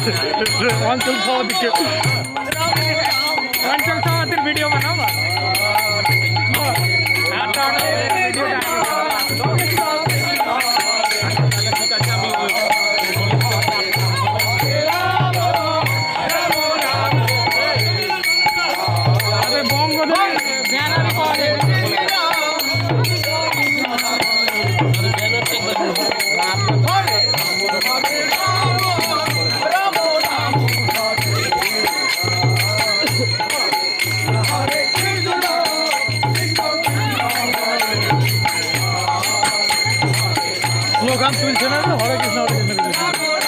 অঞ্চল সভাদিকে অঞ্চল সভাদির ভিডিও বানাবো বঙ্গদের ব্যানারে পাওয়া যায় গান তুলছে না হরে কৃষ্ণ হরে কৃষ্ণ।